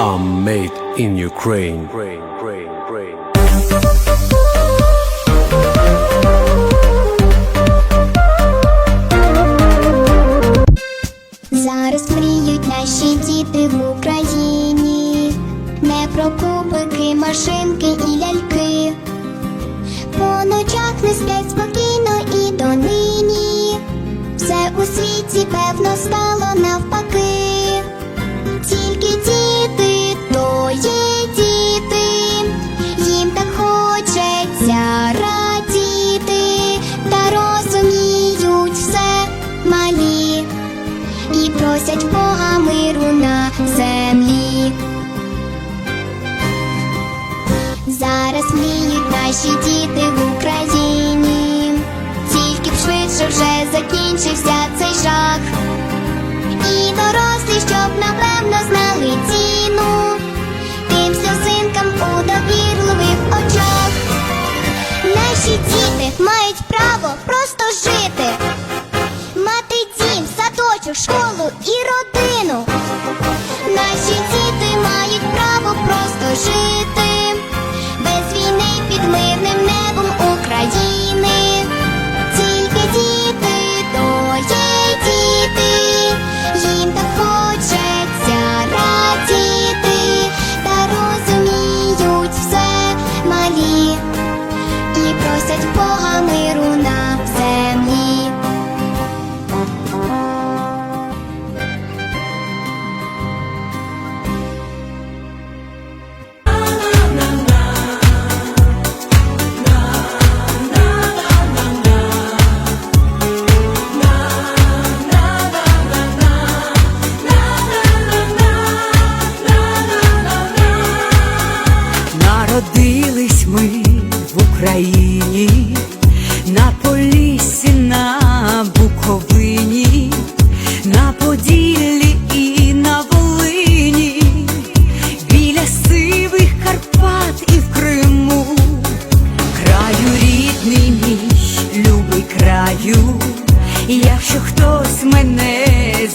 are made in Ukraine. Зараз мріють наші діти в Україні, не про кубики, машинки і ляльки. По ночах не сплять спокійно і донині. Все у світі певно наші діти в Україні, тільки б швидше вже закінчився цей жах. І дорослі, щоб напевно знали ціну тим сльозинкам у довірливих очах. Наші діти мають право просто жити, мати дім, садочок, школу і родину. Наші діти мають право просто жити leave me Україні, на Поліссі, на Буковині, на Поділлі і на Волині, біля сивих Карпат і в Криму, краю рідний мій, любий краю, якщо хтось мене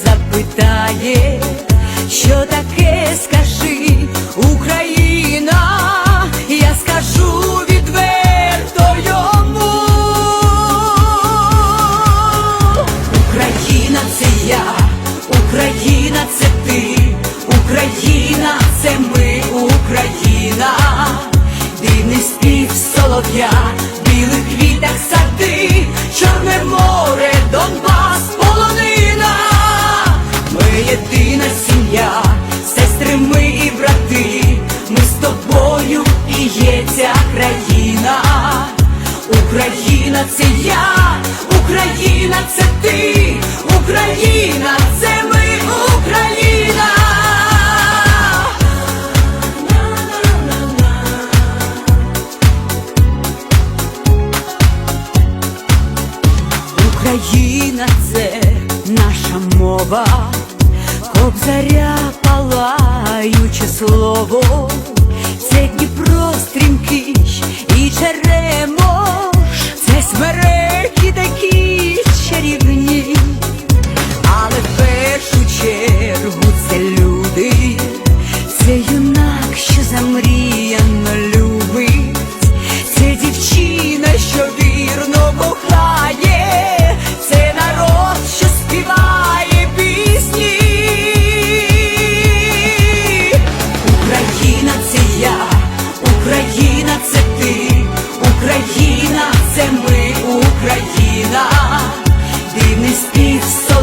запитає, що таке скажи це я, Україна це ти, Україна це ми, Україна. Україна це наша мова, кобзаря палаюче слово, це Дніпро стрімкий і Черемош,